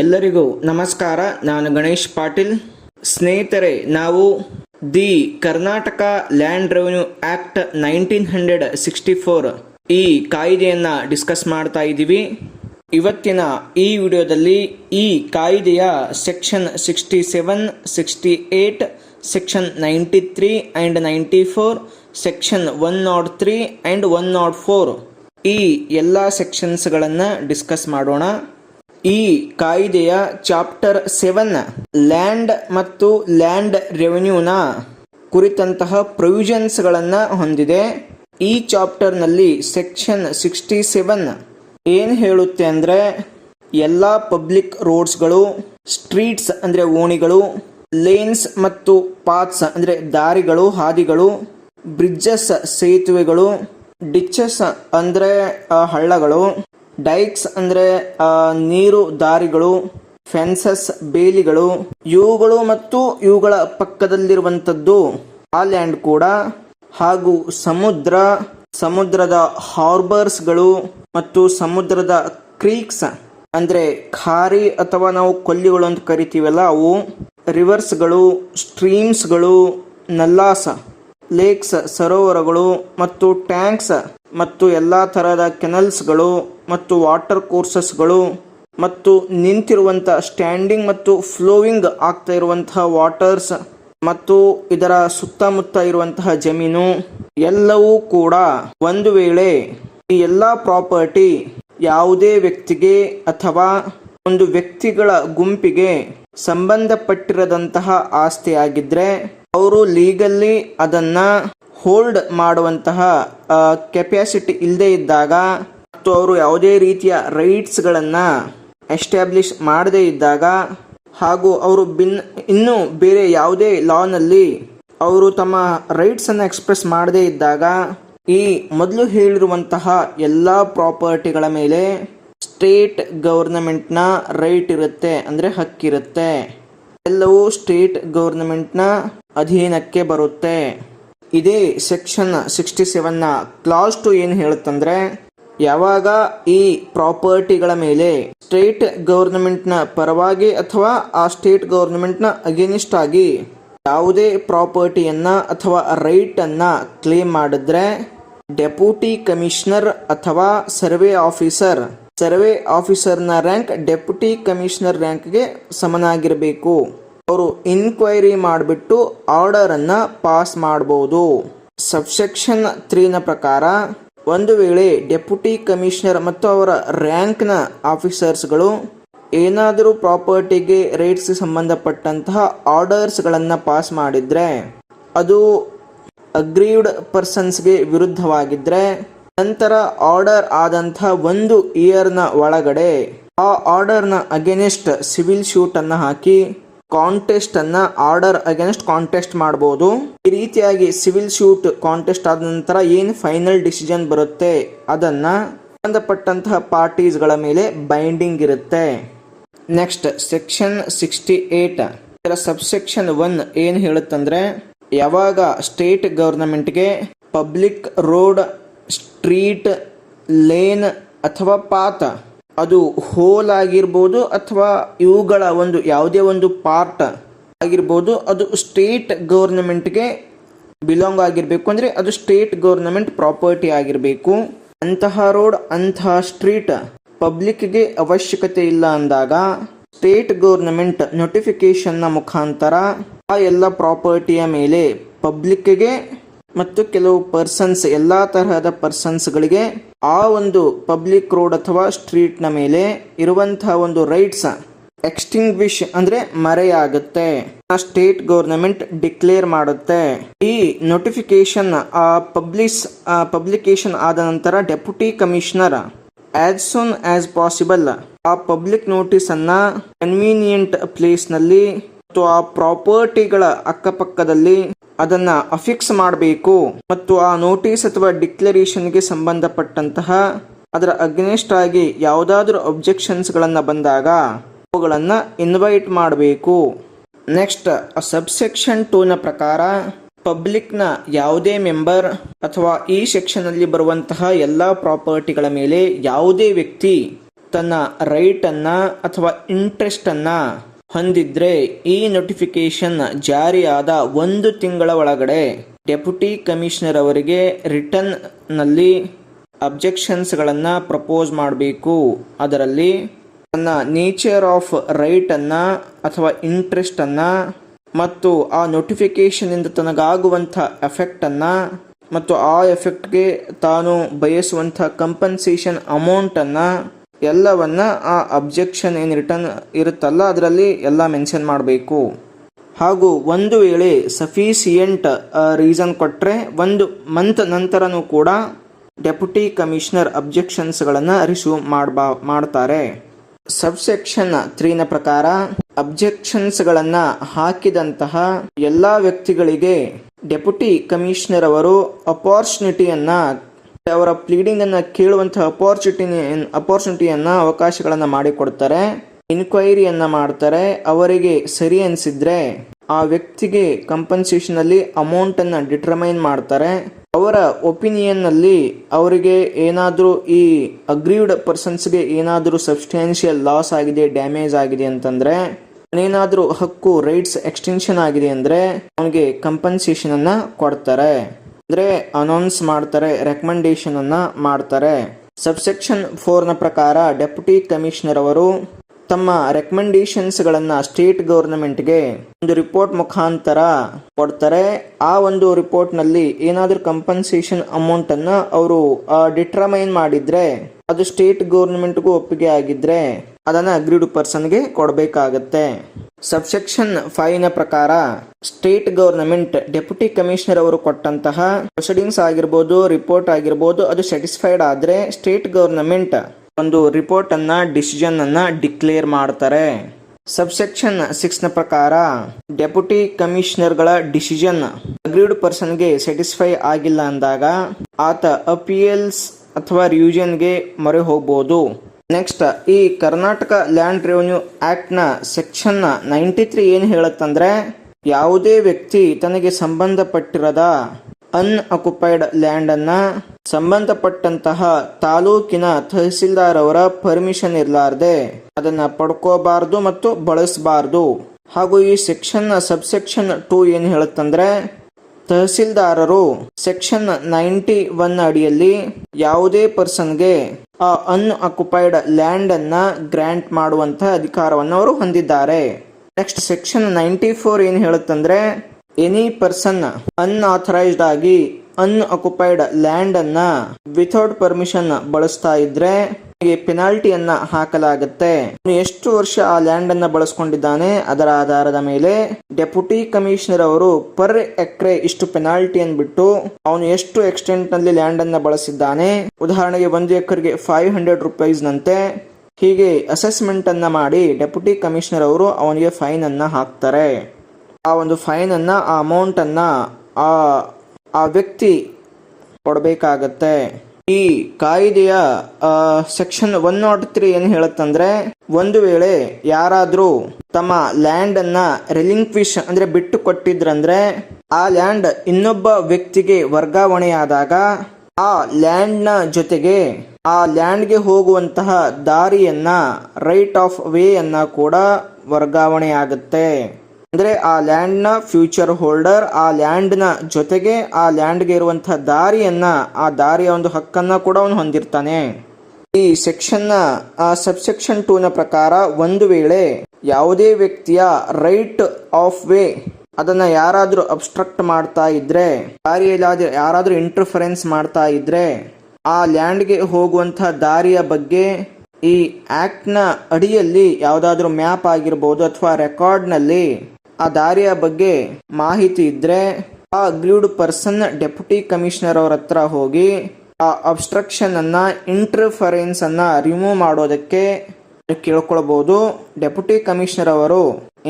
ಎಲ್ಲರಿಗೂ ನಮಸ್ಕಾರ. ನಾನು ಗಣೇಶ್ ಪಾಟೀಲ್. ಸ್ನೇಹಿತರೆ, ನಾವು the Karnataka land revenue act nineteen hundred sixty four ಈ ಕಾಯ್ದೆಯನ್ನು ಡಿಸ್ಕಸ್ ಮಾಡ್ತಾ ಇದ್ದೀವಿ. ಇವತ್ತಿನ ಈ ವಿಡಿಯೋದಲ್ಲಿ ಈ ಕಾಯ್ದೆಯ section sixty seven, sixty eight, section ninety three and ninety four, section one nought three and one nought four ಈ ಎಲ್ಲ ಸೆಕ್ಷನ್ಸ್ಗಳನ್ನು ಡಿಸ್ಕಸ್ ಮಾಡೋಣ. ಈ ಕಾಯ್ದೆಯ ಚಾಪ್ಟರ್ ಸೆವೆನ್, ಲ್ಯಾಂಡ್ ಮತ್ತು ಲ್ಯಾಂಡ್ ರೆವೆನ್ಯೂನ ಕುರಿತಂತಹ ಪ್ರೊವಿಷನ್ಸ್ಗಳನ್ನು ಹೊಂದಿದೆ. ಈ ಚಾಪ್ಟರ್ನಲ್ಲಿ ಸೆಕ್ಷನ್ ಸಿಕ್ಸ್ಟಿ ಸೆವೆನ್ ಏನು ಹೇಳುತ್ತೆ ಅಂದರೆ, ಎಲ್ಲ ಪಬ್ಲಿಕ್ ರೋಡ್ಸ್ಗಳು, ಸ್ಟ್ರೀಟ್ಸ್ ಅಂದರೆ ಓಣಿಗಳು, ಲೇನ್ಸ್ ಮತ್ತು ಪಾತ್ಸ್ ಅಂದರೆ ದಾರಿಗಳು, ಹಾದಿಗಳು, ಬ್ರಿಡ್ಜಸ್ ಸೇತುವೆಗಳು, ಡಿಚ್ಚಸ್ ಅಂದರೆ ಹಳ್ಳಗಳು ಡೈಕ್ಸ್ ಅಂದರೆ ನೀರು ದಾರಿಗಳು, ಫೆನ್ಸಸ್ ಬೇಲಿಗಳು, ಇವುಗಳು ಮತ್ತು ಇವುಗಳ ಪಕ್ಕದಲ್ಲಿರುವಂಥದ್ದು ಆಲ್ಯಾಂಡ್ ಲ್ಯಾಂಡ್ ಕೂಡ, ಹಾಗೂ ಸಮುದ್ರ, ಸಮುದ್ರದ ಹಾರ್ಬರ್ಸ್ಗಳು ಮತ್ತು ಸಮುದ್ರದ ಕ್ರೀಕ್ಸ್ ಅಂದ್ರೆ ಖಾರಿ ಅಥವಾ ನಾವು ಕೊಲ್ಲಿಗಳು ಅಂತ ಕರಿತೀವಲ್ಲ, ಅವು ರಿವರ್ಸ್ಗಳು, ಸ್ಟ್ರೀಮ್ಸ್ಗಳು, ನಲ್ಲಾಸ, ಲೇಕ್ಸ್ ಸರೋವರಗಳು ಮತ್ತು ಟ್ಯಾಂಕ್ಸ್ ಮತ್ತು ಎಲ್ಲ ತರಹದ ಕೆನಲ್ಸ್ಗಳು ಮತ್ತು ವಾಟರ್ ಕೋರ್ಸಸ್ಗಳು ಮತ್ತು ನಿಂತಿರುವಂಥ ಸ್ಟ್ಯಾಂಡಿಂಗ್ ಮತ್ತು ಫ್ಲೋವಿಂಗ್ ಆಗ್ತಾ ಇರುವಂತಹ ವಾಟರ್ಸ್ ಮತ್ತು ಇದರ ಸುತ್ತಮುತ್ತ ಇರುವಂತಹ ಜಮೀನು ಎಲ್ಲವೂ ಕೂಡ ಒಂದು ವೇಳೆ ಈ ಎಲ್ಲ ಪ್ರಾಪರ್ಟಿ ಯಾವುದೇ ವ್ಯಕ್ತಿಗೆ ಅಥವಾ ಒಂದು ವ್ಯಕ್ತಿಗಳ ಗುಂಪಿಗೆ ಸಂಬಂಧಪಟ್ಟಿರದಂತಹ ಆಸ್ತಿ ಆಗಿದ್ರೆ ಅವರು ಲೀಗಲ್ಲಿ ಅದನ್ನ ಹೋಲ್ಡ್ ಮಾಡುವಂತಹ ಕೆಪ್ಯಾಸಿಟಿ ಇಲ್ಲದೆ ಇದ್ದಾಗ, ಮತ್ತು ಅವರು ಯಾವುದೇ ರೀತಿಯ ರೈಟ್ಸ್ಗಳನ್ನು ಎಸ್ಟ್ಯಾಬ್ಲಿಷ್ ಮಾಡದೇ ಇದ್ದಾಗ, ಹಾಗೂ ಅವರು ಬಿನ್, ಇನ್ನೂ ಬೇರೆ ಯಾವುದೇ ಲಾನಲ್ಲಿ ಅವರು ತಮ್ಮ ರೈಟ್ಸನ್ನು ಎಕ್ಸ್ಪ್ರೆಸ್ ಮಾಡದೇ ಇದ್ದಾಗ, ಈ ಮೊದಲು ಹೇಳಿರುವಂತಹ ಎಲ್ಲ ಪ್ರಾಪರ್ಟಿಗಳ ಮೇಲೆ ಸ್ಟೇಟ್ ಗೌರ್ನಮೆಂಟ್ನ ರೈಟ್ ಇರುತ್ತೆ, ಅಂದರೆ ಹಕ್ಕಿರುತ್ತೆ. ಎಲ್ಲವೂ ಸ್ಟೇಟ್ ಗೌರ್ನಮೆಂಟ್ನ ಅಧೀನಕ್ಕೆ ಬರುತ್ತೆ. ಇದೇ ಸೆಕ್ಷನ್ ಸಿಕ್ಸ್ಟಿ ಸೆವೆನ್ನ ಕ್ಲಾಸ್ ಟು ಏನು ಹೇಳುತ್ತಂದ್ರೆ, ಯಾವಾಗ ಈ ಪ್ರಾಪರ್ಟಿಗಳ ಮೇಲೆ ಸ್ಟೇಟ್ ಗವರ್ನಮೆಂಟ್ನ ಪರವಾಗಿ ಅಥವಾ ಆ ಸ್ಟೇಟ್ ಗೌರ್ಮೆಂಟ್ನ ಅಗೇನಿಸ್ಟ್ ಆಗಿ ಯಾವುದೇ ಪ್ರಾಪರ್ಟಿಯನ್ನು ಅಥವಾ ರೈಟನ್ನು ಕ್ಲೇಮ್ ಮಾಡಿದ್ರೆ ಡೆಪ್ಯೂಟಿ ಕಮಿಷನರ್ ಅಥವಾ ಸರ್ವೆ ಆಫೀಸರ್ ಸರ್ವೆ ಆಫೀಸರ್ನ ರ್ಯಾಂಕ್ ಡೆಪ್ಯೂಟಿ ಕಮಿಷನರ್ ರ್ಯಾಂಕ್ಗೆ ಸಮನಾಗಿರಬೇಕು. ಅವರು ಇನ್ಕ್ವೈರಿ ಮಾಡಿಬಿಟ್ಟು ಆರ್ಡರ್ ಅನ್ನ ಪಾಸ್ ಮಾಡಬಹುದು ಸಬ್ಸೆಕ್ಷನ್ ತ್ರೀನ ಪ್ರಕಾರ, ಒಂದು ವೇಳೆ ಡೆಪ್ಯೂಟಿ ಕಮಿಷನರ್ ಮತ್ತು ಅವರ ರ್ಯಾಂಕ್ನ ಆಫೀಸರ್ಸ್ಗಳು ಏನಾದರೂ ಪ್ರಾಪರ್ಟಿಗೆ ರೇಟ್ಸ್ ಸಂಬಂಧಪಟ್ಟಂತಹ ಆರ್ಡರ್ಸ್ಗಳನ್ನು ಪಾಸ್ ಮಾಡಿದ್ರೆ, ಅದು ಅಗ್ರೀವ್ಡ್ ಪರ್ಸನ್ಸ್ಗೆ ವಿರುದ್ಧವಾಗಿದ್ದರೆ ನಂತರ ಆರ್ಡರ್ ಆದಂತಹ ಒಂದು ಇಯರ್ನ ಒಳಗಡೆ ಆ ಆರ್ಡರ್ನ ಅಗೇನೆಸ್ಟ್ ಸಿವಿಲ್ ಶೂಟನ್ನು ಹಾಕಿ ಕಾಂಟೆಸ್ಟ್ ಅನ್ನ ಆರ್ಡರ್ ಅಗೇನ್ಸ್ಟ್ ಕಾಂಟೆಸ್ಟ್ ಮಾಡಬಹುದು ಈ ರೀತಿಯಾಗಿ ಸಿವಿಲ್ ಶೂಟ್ ಕಾಂಟೆಸ್ಟ್ ಆದ ನಂತರ ಏನು ಫೈನಲ್ ಡಿಸಿಷನ್ ಬರುತ್ತೆ ಅದನ್ನ ಸಂಬಂಧಪಟ್ಟಂತಹ ಪಾರ್ಟೀಸ್ಗಳ ಮೇಲೆ ಬೈಂಡಿಂಗ್ ಇರುತ್ತೆ. ನೆಕ್ಸ್ಟ್ ಸೆಕ್ಷನ್ ಸಿಕ್ಸ್ಟಿ ಏಟ್ ಇದರ ಸಬ್ಸೆಕ್ಷನ್ ಒನ್ ಏನು ಹೇಳುತ್ತಂದ್ರೆ, ಯಾವಾಗ ಸ್ಟೇಟ್ ಗವರ್ನಮೆಂಟ್ಗೆ ಪಬ್ಲಿಕ್ ರೋಡ್ ಸ್ಟ್ರೀಟ್ ಲೇನ್ ಅಥವಾ ಪಾತ್ ಅದು ಹೋಲ್ ಆಗಿರ್ಬೋದು ಅಥವಾ ಇವುಗಳ ಒಂದು ಯಾವುದೇ ಒಂದು ಪಾರ್ಟ್ ಆಗಿರ್ಬೋದು, ಅದು ಸ್ಟೇಟ್ ಗೌರ್ನಮೆಂಟ್ಗೆ ಬಿಲಾಂಗ್ ಆಗಿರಬೇಕು ಅಂದರೆ ಅದು ಸ್ಟೇಟ್ ಗೌರ್ನಮೆಂಟ್ ಪ್ರಾಪರ್ಟಿ ಆಗಿರಬೇಕು. ಅಂತಹ ರೋಡ್ ಅಂತಹ ಸ್ಟ್ರೀಟ್ ಪಬ್ಲಿಕ್ಗೆ ಅವಶ್ಯಕತೆ ಇಲ್ಲ ಅಂದಾಗ ಸ್ಟೇಟ್ ಗೌರ್ನಮೆಂಟ್ ನೋಟಿಫಿಕೇಶನ್ನ ಮುಖಾಂತರ ಆ ಎಲ್ಲ ಪ್ರಾಪರ್ಟಿಯ ಮೇಲೆ ಪಬ್ಲಿಕ್ಗೆ ಮತ್ತು ಕೆಲವು ಪರ್ಸನ್ಸ್ ಎಲ್ಲ ತರಹದ ಪರ್ಸನ್ಸ್ಗಳಿಗೆ ಆ ಒಂದು ಪಬ್ಲಿಕ್ ರೋಡ್ ಅಥವಾ ಸ್ಟ್ರೀಟ್ನ ಮೇಲೆ ಇರುವಂತಹ ಒಂದು ರೈಟ್ಸ್ ಎಕ್ಸ್ಟಿಂಗ್ವಿಶ್ ಅಂದ್ರೆ ಮರೆಯಾಗುತ್ತೆ. ಆ ಸ್ಟೇಟ್ ಗವರ್ನಮೆಂಟ್ ಡಿಕ್ಲೇರ್ ಮಾಡುತ್ತೆ. ಈ ನೋಟಿಫಿಕೇಶನ್ ಆ ಪಬ್ಲಿಸ್ ಪಬ್ಲಿಕೇಶನ್ ಆದ ನಂತರ deputy commissioner as soon as possible ಆ ಪಬ್ಲಿಕ್ ನೋಟಿಸ್ ಅನ್ನ ಕನ್ವೀನಿಯಂಟ್ ಪ್ಲೇಸ್ನಲ್ಲಿ ಮತ್ತು ಆ ಪ್ರಾಪರ್ಟಿಗಳ ಅಕ್ಕಪಕ್ಕದಲ್ಲಿ ಅದನ್ನ ಅಫಿಕ್ಸ್ ಮಾಡಬೇಕು. ಮತ್ತು ಆ ನೋಟಿಸ್ ಅಥವಾ ಡಿಕ್ಲರೇಷನ್ಗೆ ಸಂಬಂಧಪಟ್ಟಂತಹ ಅದರ ಅಗ್ನೆಸ್ಟ್ ಆಗಿ ಯಾವುದಾದ್ರೂ ಅಬ್ಜೆಕ್ಷನ್ಸ್ಗಳನ್ನು ಬಂದಾಗ ಅವುಗಳನ್ನು ಇನ್ವೈಟ್ ಮಾಡಬೇಕು. ನೆಕ್ಸ್ಟ್ ಸಬ್ಸೆಕ್ಷನ್ ಟೂನ ಪ್ರಕಾರ ಪಬ್ಲಿಕ್ನ ಯಾವುದೇ ಮೆಂಬರ್ ಅಥವಾ ಈ ಸೆಕ್ಷನಲ್ಲಿ ಬರುವಂತಹ ಎಲ್ಲ ಪ್ರಾಪರ್ಟಿಗಳ ಮೇಲೆ ಯಾವುದೇ ವ್ಯಕ್ತಿ ತನ್ನ ರೈಟನ್ನು ಅಥವಾ ಇಂಟ್ರೆಸ್ಟನ್ನು ಹೊಂದಿದ್ರೆ ಈ ನೋಟಿಫಿಕೇಶನ್ ಜಾರಿಯಾದ ಒಂದು ತಿಂಗಳ ಒಳಗಡೆ ಡೆಪ್ಯೂಟಿ ಕಮಿಷನರ್ ಅವರಿಗೆ ರಿಟರ್ನ್ನಲ್ಲಿ ಅಬ್ಜೆಕ್ಷನ್ಸ್ಗಳನ್ನು ಪ್ರಪೋಸ್ ಮಾಡಬೇಕು. ಅದರಲ್ಲಿ ತನ್ನ ನೇಚರ್ ಆಫ್ ರೈಟ್ ಅನ್ನ ಅಥವಾ ಇಂಟ್ರೆಸ್ಟನ್ನು ಮತ್ತು ಆ ನೋಟಿಫಿಕೇಶನ್ ಇಂದ ತನಗಾಗುವಂಥ ಎಫೆಕ್ಟ್ ಅನ್ನ ಮತ್ತು ಆ ಎಫೆಕ್ಟ್ಗೆ ತಾನು ಬಯಸುವಂಥ ಕಂಪನ್ಸೇಷನ್ ಅಮೌಂಟನ್ನು ಎಲ್ಲವನ್ನ ಆ ಅಬ್ಜೆಕ್ಷನ್ ಏನು ರಿಟರ್ನ್ ಇರುತ್ತಲ್ಲ, ಅದರಲ್ಲಿ ಎಲ್ಲ ಮೆನ್ಷನ್ ಮಾಡಬೇಕು. ಹಾಗೂ ಒಂದು ವೇಳೆ ಸಫೀಸಿಯೆಂಟ್ ರೀಸನ್ ಕೊಟ್ಟರೆ ಒಂದು ಮಂತ್ ನಂತರನೂ ಕೂಡ ಡೆಪ್ಯೂಟಿ ಕಮಿಷನರ್ ಅಬ್ಜೆಕ್ಷನ್ಸ್ಗಳನ್ನು ರಿಸೀವ್ ಮಾಡ್ಬಾ, ಮಾಡ್ತಾರೆ. ಸಬ್ಸೆಕ್ಷನ್ ತ್ರೀನ ಪ್ರಕಾರ ಅಬ್ಜೆಕ್ಷನ್ಸ್ಗಳನ್ನು ಹಾಕಿದಂತಹ ಎಲ್ಲ ವ್ಯಕ್ತಿಗಳಿಗೆ ಡೆಪ್ಯೂಟಿ ಕಮಿಷನರ್ ಅವರು ಅಪಾರ್ಚುನಿಟಿಯನ್ನ ಅವರ ಪ್ಲೀಡಿಂಗನ್ನು ಕೇಳುವಂಥ ಅಪಾರ್ಚುನಿಟಿ ಅಪಾರ್ಚುನಿಟಿಯನ್ನ ಅವಕಾಶಗಳನ್ನ ಮಾಡಿಕೊಡ್ತಾರೆ. ಇನ್ಕ್ವೈರಿಯನ್ನು ಮಾಡ್ತಾರೆ. ಅವರಿಗೆ ಸರಿ ಅನಿಸಿದ್ರೆ ಆ ವ್ಯಕ್ತಿಗೆ ಕಂಪನ್ಸೇಷನ್ ಅಲ್ಲಿ ಅಮೌಂಟ್ ಅನ್ನ ಡಿಟರ್ಮೈನ್ ಮಾಡ್ತಾರೆ. ಅವರ ಒಪಿನಿಯನ್ ಅಲ್ಲಿ ಅವರಿಗೆ ಏನಾದರೂ ಈ ಅಗ್ರೀವ್ಡ್ ಪರ್ಸನ್ಸ್ಗೆ ಏನಾದರೂ ಸಬ್ಸ್ಟ್ಯಾನ್ಷಿಯಲ್ ಲಾಸ್ ಆಗಿದೆ ಡ್ಯಾಮೇಜ್ ಆಗಿದೆ ಅಂತಂದ್ರೆ, ಏನಾದರೂ ಹಕ್ಕು ರೈಟ್ಸ್ ಎಕ್ಸ್ಟೆನ್ಷನ್ ಆಗಿದೆ ಅಂದ್ರೆ, ಅವನಿಗೆ ಕಂಪನ್ಸೇಷನನ್ನು ಕೊಡ್ತಾರೆ. ಅಂದ್ರೆ ಅನೌನ್ಸ್ ಮಾಡ್ತಾರೆ ರೆಕಮೆಂಡೇಶನ್ ಅನ್ನ ಮಾಡ್ತಾರೆ. ಸಬ್ಸೆಕ್ಷನ್ ಫೋರ್ನ ಪ್ರಕಾರ ಡೆಪ್ಯೂಟಿ ಕಮಿಷನರ್ ಅವರು ತಮ್ಮ ರೆಕಮೆಂಡೇಷನ್ಸ್ಗಳನ್ನು ಗಳನ್ನ ಸ್ಟೇಟ್ ಗೌರ್ನಮೆಂಟ್ಗೆ ಒಂದು ರಿಪೋರ್ಟ್ ಮುಖಾಂತರ ಕೊಡ್ತಾರೆ. ಆ ಒಂದು ರಿಪೋರ್ಟ್ನಲ್ಲಿ ಏನಾದರೂ ಕಂಪನ್ಸೇಷನ್ ಅಮೌಂಟ್ ಅನ್ನ ಅವರು ಡಿಟರ್ಮೈನ್ ಮಾಡಿದ್ರೆ ಅದು ಸ್ಟೇಟ್ ಗೌರ್ನಮೆಂಟ್ಗೂ ಒಪ್ಪಿಗೆ ಆಗಿದ್ರೆ ಅದನ್ನ ಅಗ್ರೀಡ್ ಪರ್ಸನ್ಗೆ ಕೊಡಬೇಕಾಗತ್ತೆ. ಸಬ್ಸೆಕ್ಷನ್ ಫೈವ್ನ ಪ್ರಕಾರ ಸ್ಟೇಟ್ ಗೌರ್ನಮೆಂಟ್ ಡೆಪ್ಯೂಟಿ ಕಮಿಷನರ್ ಅವರು ಕೊಟ್ಟಂತಹ ಪ್ರೊಸೀಡಿಂಗ್ಸ್ ಆಗಿರ್ಬೋದು ರಿಪೋರ್ಟ್ ಆಗಿರ್ಬೋದು, ಅದು ಸ್ಯಾಟಿಸ್ಫೈಡ್ ಆದರೆ ಸ್ಟೇಟ್ ಗೌರ್ನಮೆಂಟ್ ಒಂದು ರಿಪೋರ್ಟನ್ನು ಡಿಸಿಷನನ್ನು ಡಿಕ್ಲೇರ್ ಮಾಡ್ತಾರೆ. ಸಬ್ಸೆಕ್ಷನ್ ಸಿಕ್ಸ್ನ ಪ್ರಕಾರ ಡೆಪ್ಯೂಟಿ ಕಮಿಷನರ್ಗಳ ಡಿಸಿಷನ್ ಅಗ್ರೀಡ್ ಪರ್ಸನ್ಗೆ ಸ್ಯಾಟಿಸ್ಫೈ ಆಗಿಲ್ಲ ಅಂದಾಗ, ಆತ ಅಪಿಯಲ್ಸ್ ಅಥವಾ ರಿವಿಷನ್ಗೆ ಮೊರೆ ಹೋಗ್ಬೋದು. ನೆಕ್ಸ್ಟ್ ಈ ಕರ್ನಾಟಕ ಲ್ಯಾಂಡ್ ರೆವೆನ್ಯೂ ಆಕ್ಟ್ನ ಸೆಕ್ಷನ್ ನೈಂಟಿ ತ್ರೀ ಏನು ಹೇಳುತ್ತಂದ್ರೆ, ಯಾವುದೇ ವ್ಯಕ್ತಿ ತನಗೆ ಸಂಬಂಧಪಟ್ಟಿರದ ಅನ್ ಲ್ಯಾಂಡನ್ನು ಸಂಬಂಧಪಟ್ಟಂತಹ ತಾಲೂಕಿನ ತಹಸೀಲ್ದಾರ್ ಅವರ ಪರ್ಮಿಷನ್ ಇರಲಾರ್ದೆ, ಅದನ್ನ ಪಡ್ಕೋಬಾರ್ದು ಮತ್ತು ಬಳಸಬಾರ್ದು. ಹಾಗೂ ಈ ಸೆಕ್ಷನ್ ಸಬ್ಸೆಕ್ಷನ್ ಟೂ ಏನು ಹೇಳುತ್ತಂದ್ರೆ, ತಹಸೀಲ್ದಾರರು ಸೆಕ್ಷನ್ ನೈಂಟಿ ಒನ್ ಅಡಿಯಲ್ಲಿ ಯಾವುದೇ ಪರ್ಸನ್ಗೆ ಆ ಅನ್ ಅಕ್ಯುಪೈಡ್ ಲ್ಯಾಂಡ್ ಅನ್ನ ಗ್ರಾಂಟ್ ಮಾಡುವಂತ ಅಧಿಕಾರವನ್ನು ಅವರು ಹೊಂದಿದ್ದಾರೆ. ನೆಕ್ಸ್ಟ್ ಸೆಕ್ಷನ್ ನೈಂಟಿ ಫೋರ್ ಏನು ಹೇಳುತ್ತಂದ್ರೆ ಎನಿ ಪರ್ಸನ್ ಅನ್ಆಥರೈಸ್ಡ್ ಆಗಿ ಅನ್ ಅಕ್ಯುಪೈಡ್ ಲ್ಯಾಂಡ್ ಅನ್ನ ವಿಥೌಟ್ ಪರ್ಮಿಷನ್ ಬಳಸ್ತಾ ಇದ್ರೆ ಪೆನಾಲ್ಟಿಯನ್ನ ಹಾಕಲಾಗುತ್ತೆ. ಎಷ್ಟು ವರ್ಷ ಆ ಲ್ಯಾಂಡ್ ಅನ್ನ ಬಳಸ್ಕೊಂಡಿದ್ದಾನೆ, ಅದರ ಆಧಾರದ ಮೇಲೆ ಡೆಪ್ಯೂಟಿ ಕಮಿಷನರ್ ಅವರು ಪರ್ ಎಕ್ರೆ ಇಷ್ಟು ಪೆನಾಲ್ಟಿ ಬಿಟ್ಟು ಅವನು ಎಷ್ಟು ಎಕ್ಸ್ಟೆಂಟ್ನಲ್ಲಿ ಲ್ಯಾಂಡ್ ಅನ್ನ ಬಳಸಿದ್ದಾನೆ. ಉದಾಹರಣೆಗೆ ಒಂದು ಎಕರೆಗೆ ಫೈವ್ ಹಂಡ್ರೆಡ್ ರುಪೀಸ್ ನಂತೆ. ಹೀಗೆ ಅಸೆಸ್ಮೆಂಟ್ ಅನ್ನ ಮಾಡಿ ಡೆಪ್ಯೂಟಿ ಕಮಿಷನರ್ ಅವರು ಅವನಿಗೆ ಫೈನ್ ಅನ್ನ ಹಾಕ್ತಾರೆ. ಆ ಒಂದು ಫೈನ್ ಅನ್ನ, ಆ ಅಮೌಂಟ್ ಅನ್ನ ಆ ಆ ವ್ಯಕ್ತಿ ಕೊಡಬೇಕಾಗತ್ತೆ. ಈ ಕಾಯ್ದೆಯ ಸೆಕ್ಷನ್ ಒನ್ ನಾಟ್ ತ್ರೀ ಏನು ಹೇಳುತ್ತಂದ್ರೆ, ಒಂದು ವೇಳೆ ಯಾರಾದರೂ ತಮ್ಮ ಲ್ಯಾಂಡ್ ಅನ್ನ ರಿಲಿಂಕ್ವಿಶ್ ಅಂದ್ರೆ ಬಿಟ್ಟು ಕೊಟ್ಟಿದ್ರಂದ್ರೆ, ಆ ಲ್ಯಾಂಡ್ ಇನ್ನೊಬ್ಬ ವ್ಯಕ್ತಿಗೆ ವರ್ಗಾವಣೆಯಾದಾಗ, ಆ ಲ್ಯಾಂಡ್ನ ಜೊತೆಗೆ ಆ ಲ್ಯಾಂಡ್ಗೆ ಹೋಗುವಂತಹ ದಾರಿಯನ್ನ ರೈಟ್ ಆಫ್ ವೇ ಅನ್ನ ಕೂಡ ವರ್ಗಾವಣೆಯಾಗುತ್ತೆ. ಅಂದ್ರೆ ಆ ಲ್ಯಾಂಡ್ನ ಫ್ಯೂಚರ್ ಹೋಲ್ಡರ್ ಆ ಲ್ಯಾಂಡ್ನ ಜೊತೆಗೆ ಆ ಲ್ಯಾಂಡ್ಗೆ ಇರುವಂಥ ದಾರಿಯನ್ನು, ಆ ದಾರಿಯ ಒಂದು ಹಕ್ಕನ್ನು ಕೂಡ ಅವನು ಹೊಂದಿರ್ತಾನೆ. ಈ ಸೆಕ್ಷನ್ನ, ಆ ಸಬ್ಸೆಕ್ಷನ್ ಟೂನ ಪ್ರಕಾರ ಒಂದು ವೇಳೆ ಯಾವುದೇ ವ್ಯಕ್ತಿಯ ರೈಟ್ ಆಫ್ ವೇ ಅದನ್ನ ಯಾರಾದರೂ ಅಬ್ಸ್ಟ್ರಕ್ಟ್ ಮಾಡ್ತಾ ಇದ್ರೆ ದಾರಿಯಲ್ಲಿ ಯಾರಾದರೂ ಇಂಟರ್ಫರೆನ್ಸ್ ಮಾಡ್ತಾ ಇದ್ರೆ, ಆ ಲ್ಯಾಂಡ್ಗೆ ಹೋಗುವಂಥ ದಾರಿಯ ಬಗ್ಗೆ ಈ ಆ್ಯಕ್ಟ್ನ ಅಡಿಯಲ್ಲಿ ಯಾವುದಾದ್ರೂ ಮ್ಯಾಪ್ ಆಗಿರ್ಬೋದು ಅಥವಾ ರೆಕಾರ್ಡ್ನಲ್ಲಿ ಆ ದಾರಿಯ ಬಗ್ಗೆ ಮಾಹಿತಿ ಇದ್ರೆ ಆ ಅಗ್ರೀವ್ಡ್ ಪರ್ಸನ್ ಡೆಪ್ಯೂಟಿ ಕಮಿಷನರ್ ಅವ್ರ ಹತ್ರ ಹೋಗಿ ಆ ಅಬ್ಸ್ಟ್ರಕ್ಷನ್ ಅನ್ನ ಇಂಟರ್ಫರೆನ್ಸ್ ಅನ್ನ ರಿಮೂವ್ ಮಾಡೋದಕ್ಕೆ ಕೇಳ್ಕೊಳ್ಬಹುದು ಡೆಪ್ಯೂಟಿ ಕಮಿಷನರ್ ಅವರು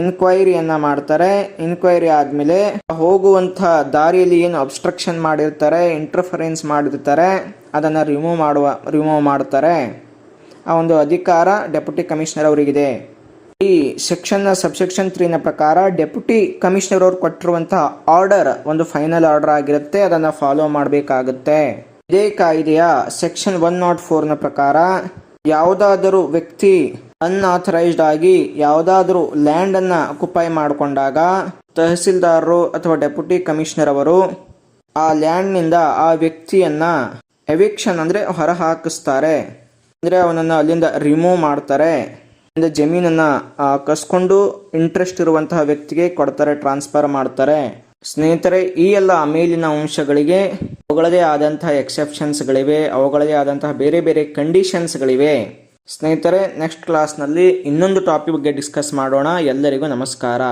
ಇನ್ಕ್ವೈರಿಯನ್ನ ಮಾಡ್ತಾರೆ. ಇನ್ಕ್ವೈರಿ ಆದ್ಮೇಲೆ ಹೋಗುವಂತ ದಾರಿಯಲ್ಲಿ ಏನು ಅಬ್ಸ್ಟ್ರಕ್ಷನ್ ಮಾಡಿರ್ತಾರೆ ಇಂಟರ್ಫರೆನ್ಸ್ ಮಾಡಿರ್ತಾರೆ, ಅದನ್ನ ರಿಮೂವ್ ಮಾಡುವ ರಿಮೂವ್ ಮಾಡ್ತಾರೆ. ಆ ಒಂದು ಅಧಿಕಾರ ಡೆಪ್ಯೂಟಿ ಕಮಿಷನರ್ ಅವರಿಗಿದೆ. ಈ ಸೆಕ್ಷನ್, ಸಬ್ಸೆಕ್ಷನ್ ತ್ರೀನ ಪ್ರಕಾರ ಡೆಪ್ಯೂಟಿ ಕಮಿಷನರ್ ಅವರು ಕೊಟ್ಟಿರುವಂತಹ ಆರ್ಡರ್ ಒಂದು ಫೈನಲ್ ಆರ್ಡರ್ ಆಗಿರುತ್ತೆ, ಅದನ್ನು ಫಾಲೋ ಮಾಡಬೇಕಾಗುತ್ತೆ. ಇದೇ ಕಾಯ್ದೆಯ ಸೆಕ್ಷನ್ ಒನ್ ನಾಟ್ ಫೋರ್ನ ಪ್ರಕಾರ ಯಾವುದಾದರೂ ವ್ಯಕ್ತಿ ಅನ್ಆಥರೈಸ್ಡ್ ಆಗಿ ಯಾವುದಾದರೂ ಲ್ಯಾಂಡನ್ನು ಅಕ್ಯುಪೈ ಮಾಡಿಕೊಂಡಾಗ ತಹಸೀಲ್ದಾರರು ಅಥವಾ ಡೆಪ್ಯೂಟಿ ಕಮಿಷನರ್ ಅವರು ಆ ಲ್ಯಾಂಡ್ನಿಂದ ಆ ವ್ಯಕ್ತಿಯನ್ನ ಎವಿಕ್ಷನ್ ಅಂದರೆ ಹೊರ ಹಾಕಿಸ್ತಾರೆ ಅಂದರೆ ಅವನನ್ನು ಅಲ್ಲಿಂದ ರಿಮೂವ್ ಮಾಡ್ತಾರೆ. ಅಲ್ಲಿಂದ ಜಮೀನನ್ನು ಕಸ್ಕೊಂಡು ಇಂಟ್ರೆಸ್ಟ್ ಇರುವಂತಹ ವ್ಯಕ್ತಿಗೆ ಕೊಡ್ತಾರೆ ಟ್ರಾನ್ಸ್ಫರ್ ಮಾಡ್ತಾರೆ. ಸ್ನೇಹಿತರೆ, ಈ ಎಲ್ಲ ಮೇಲಿನ ಅಂಶಗಳಿಗೆ ಅವುಗಳದೇ ಆದಂತಹ ಎಕ್ಸೆಪ್ಷನ್ಸ್ಗಳಿವೆ ಅವುಗಳದೇ ಆದಂತಹ ಬೇರೆ ಬೇರೆ ಕಂಡೀಷನ್ಸ್ಗಳಿವೆ ಸ್ನೇಹಿತರೆ ನೆಕ್ಸ್ಟ್ ಕ್ಲಾಸ್ನಲ್ಲಿ ಇನ್ನೊಂದು ಟಾಪಿಕ್ ಬಗ್ಗೆ ಡಿಸ್ಕಸ್ ಮಾಡೋಣ. ಎಲ್ಲರಿಗೂ ನಮಸ್ಕಾರ.